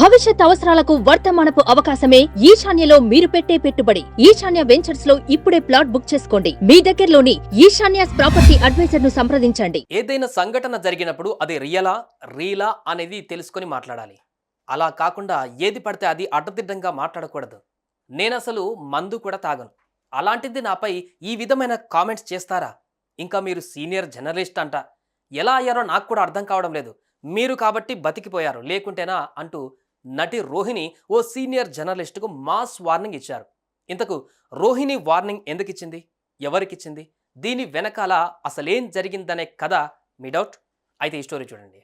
భవిష్యత్ అవసరాలకు వర్తమానపు అవకాశమే ఈశాన్యలో మీరు పెట్టే పెట్టుబడి. ఈశాన్య వెంచర్స్లో ఇప్పుడే ప్లాట్ బుక్ చేసుకోండి. మీ దగ్గరలోని ఈశాన్యాస్ ప్రాపర్టీ అడ్వైజర్ను సంప్రదించండి. ఏదైనా సంఘటన జరిగినప్పుడు అది రియలా రీలా అనేది తెలుసుకొని మాట్లాడాలి. అలా కాకుండా ఏది పడితే అది అడ్డదిడ్డంగా మాట్లాడకూడదు. నేను అసలు మందు కూడా తాగను. అలాంటిది నాపై ఈ విధమైన కామెంట్స్ చేస్తారా? ఇంకా మీరు సీనియర్ జర్నలిస్ట్ అంట. ఎలా అయ్యారో నాకు కూడా అర్థం కావడం లేదు. మీరు కాబట్టి బతికిపోయారు. లేకుంటేనా అంటూ నటి రోహిణి ఓ సీనియర్ జర్నలిస్టుకు మాస్ వార్నింగ్ ఇచ్చారు. ఇంతకు రోహిణి వార్నింగ్ ఎందుకు ఇచ్చింది ఎవరికిచ్చింది? దీని వెనకాల అసలేం జరిగిందనే కథ మీ డౌట్? అయితే ఈ స్టోరీ చూడండి.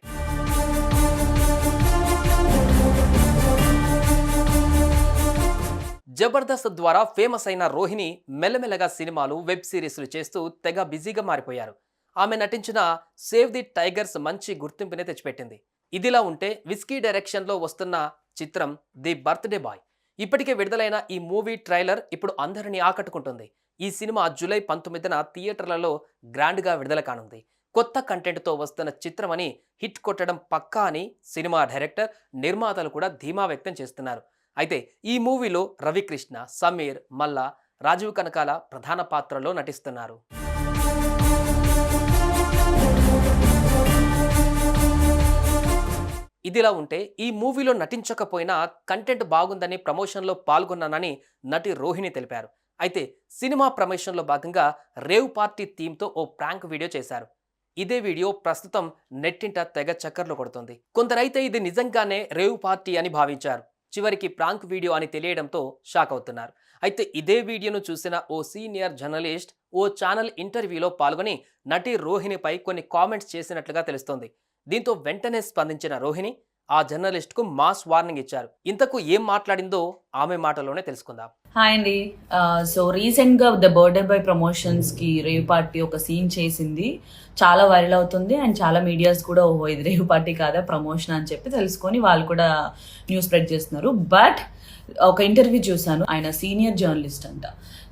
జబర్దస్త్ ద్వారా ఫేమస్ అయిన రోహిణి మెల్లమెల్లగా సినిమాలు వెబ్ సిరీస్లు చేస్తూ తెగ బిజీగా మారిపోయారు. ఆమె నటించిన సేవ్ ది టైగర్స్ మంచి గుర్తింపునే తెచ్చిపెట్టింది. ఇదిలా ఉంటే విస్కీ డైరెక్షన్లో వస్తున్న చిత్రం ది బర్త్డే బాయ్. ఇప్పటికే విడుదలైన ఈ మూవీ ట్రైలర్ ఇప్పుడు అందరినీ ఆకట్టుకుంటుంది. ఈ సినిమా జూలై పంతొమ్మిదిన థియేటర్లలో గ్రాండ్గా విడుదల కానుంది. కొత్త కంటెంట్తో వస్తున్న చిత్రమని హిట్ కొట్టడం పక్కా అని సినిమా డైరెక్టర్ నిర్మాతలు కూడా ధీమా వ్యక్తం చేస్తున్నారు. అయితే ఈ మూవీలో రవికృష్ణ సమీర్ మల్లా రాజీవ్ కనకాల ప్రధాన పాత్రలో నటిస్తున్నారు. ఇదిలా ఉంటే ఈ మూవీలో నటించకపోయినా కంటెంట్ బాగుందని ప్రమోషన్లో పాల్గొన్నానని నటి రోహిణి తెలిపారు. అయితే సినిమా ప్రమోషన్లో భాగంగా రేవ్ పార్టీ థీమ్తో ఓ ప్రాంక్ వీడియో చేశారు. ఇదే వీడియో ప్రస్తుతం నెట్టింట తెగ చక్కర్లు కొడుతుంది. కొందరైతే ఇది నిజంగానే రేవ్ పార్టీ అని భావించారు. చివరికి ప్రాంక్ వీడియో అని తెలియడంతో షాక్ అవుతున్నారు. అయితే ఇదే వీడియోను చూసిన ఓ సీనియర్ జర్నలిస్ట్ ఓ ఛానల్ ఇంటర్వ్యూలో పాల్గొని నటి రోహిణిపై కొన్ని కామెంట్స్ చేసినట్లుగా తెలుస్తోంది. దీంతో వెంటనే స్పందించిన రోహిణి ఆ జర్నలిస్ట్కు మాస్ వార్నింగ్ ఇచ్చారు. ఇంతకు ఏం మాట్లాడిందో ఆమె మాటలోనే తెలుసుకుందాం. హాయ్ అండి సో రీసెంట్గా ద బర్త్డే బాయ్ ప్రమోషన్స్కి రేవ్ పార్టీ ఒక సీన్ చేసింది. చాలా వైరల్ అవుతుంది అండ్ చాలా మీడియాస్ కూడా ఓహో ఇది రేవ్ పార్టీ కాదా? ప్రమోషన్ అని చెప్పి తెలుసుకొని వాళ్ళు కూడా న్యూస్ స్ప్రెడ్ చేస్తున్నారు. బట్ ఒక ఇంటర్వ్యూ చూశాను. ఆయన సీనియర్ జర్నలిస్ట్ అంట.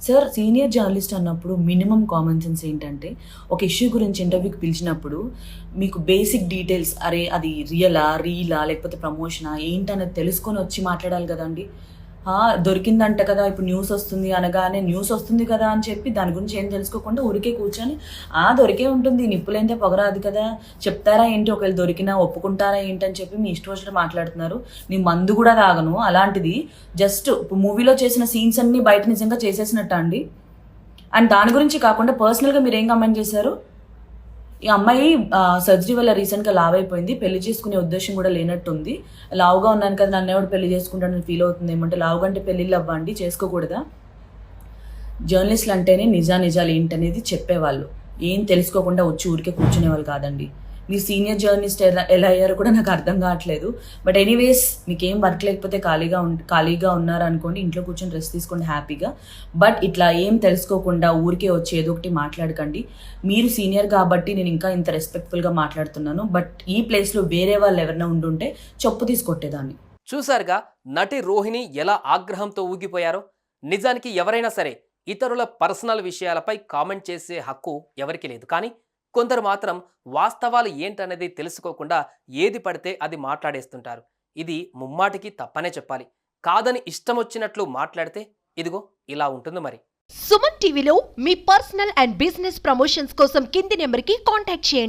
సార్ సీనియర్ జర్నలిస్ట్ అన్నప్పుడు మినిమం కామన్ సెన్స్ ఏంటంటే ఒక ఇష్యూ గురించి ఇంటర్వ్యూకి పిలిచినప్పుడు మీకు బేసిక్ డీటెయిల్స్ అరే అది రియలా రీలా లేకపోతే ప్రమోషనా ఏంటనేది తెలుసుకొని వచ్చి మాట్లాడాలి కదండి. దొరికిందంట కదా ఇప్పుడు న్యూస్ వస్తుంది అనగానే న్యూస్ వస్తుంది కదా అని చెప్పి దాని గురించి ఏం తెలుసుకోకుండా ఊరికే కూర్చొని ఆ దొరికే ఉంటుంది నిప్పులైతే పొగరాదు కదా చెప్తారా ఏంటి? ఒకవేళ దొరికినా ఒప్పుకుంటారా ఏంటి? అని చెప్పి మీ ఇష్టం వచ్చినట్టు మాట్లాడుతున్నారు. నీ మందు కూడా తాగను అలాంటిది జస్ట్ ఇప్పుడు మూవీలో చేసిన సీన్స్ అన్ని బయట నిజంగా చేసేసినట్ట అండి? అండ్ దాని గురించి కాకుండా పర్సనల్గా మీరు ఏం కమెంట్ చేశారు? ఈ అమ్మాయి సర్జరీ వల్ల రీసెంట్గా లావ్ అయిపోయింది. పెళ్ళి చేసుకునే ఉద్దేశం కూడా లేనట్టుంది. లావుగా ఉన్నాను కదా నన్ను ఎవడు పెళ్ళి చేసుకుంటానని ఫీల్ అవుతుంది. ఏమంటే లావుగా అంటే పెళ్ళిళ్ళు అవ్వండి చేసుకోకూడదా? జర్నలిస్టులు అంటేనే నిజా నిజాలు ఏంటనేది చెప్పేవాళ్ళు. ఏం తెలుసుకోకుండా వచ్చి ఊరికే కూర్చునే వాళ్ళు కాదండి. మీరు సీనియర్ జర్నలిస్ట్ ఎలా ఎలా అయ్యారో కూడా నాకు అర్థం కావట్లేదు. బట్ ఎనీవేస్ మీకు ఏం వర్క్ లేకపోతే ఖాళీగా ఉం ఖాళీగా ఉన్నారనుకోండి ఇంట్లో కూర్చొని రెస్ట్ తీసుకోండి హ్యాపీగా బట్ ఇట్లా ఏం తెలుసుకోకుండా ఊరికే వచ్చి ఏదో ఒకటి మాట్లాడకండి. మీరు సీనియర్ కాబట్టి నేను ఇంకా ఇంత రెస్పెక్ట్ఫుల్గా మాట్లాడుతున్నాను. బట్ ఈ ప్లేస్లో వేరే వాళ్ళు ఎవరైనా ఉండుంటే చెప్పు తీసుకొట్టేదాన్ని. చూశారుగా నటి రోహిణి ఎలా ఆగ్రహంతో ఊగిపోయారో? నిజానికి ఎవరైనా సరే ఇతరుల పర్సనల్ విషయాలపై కామెంట్ చేసే హక్కు ఎవరికీ లేదు. కానీ కొందరు మాత్రం వాస్తవాలు ఏంటనేది తెలుసుకోకుండా ఏది పడితే అది మాట్లాడేస్తుంటారు. ఇది ముమ్మాటికి తప్పనే చెప్పాలి. కాదని ఇష్టం వచ్చినట్లు మాట్లాడితే ఇదిగో ఇలా ఉంటుంది మరి. సుమన్ టీవీలో మీ పర్సనల్ అండ్ బిజినెస్ ప్రమోషన్స్ కోసం కింది నెంబర్కి కాంటాక్ట్ చేయండి.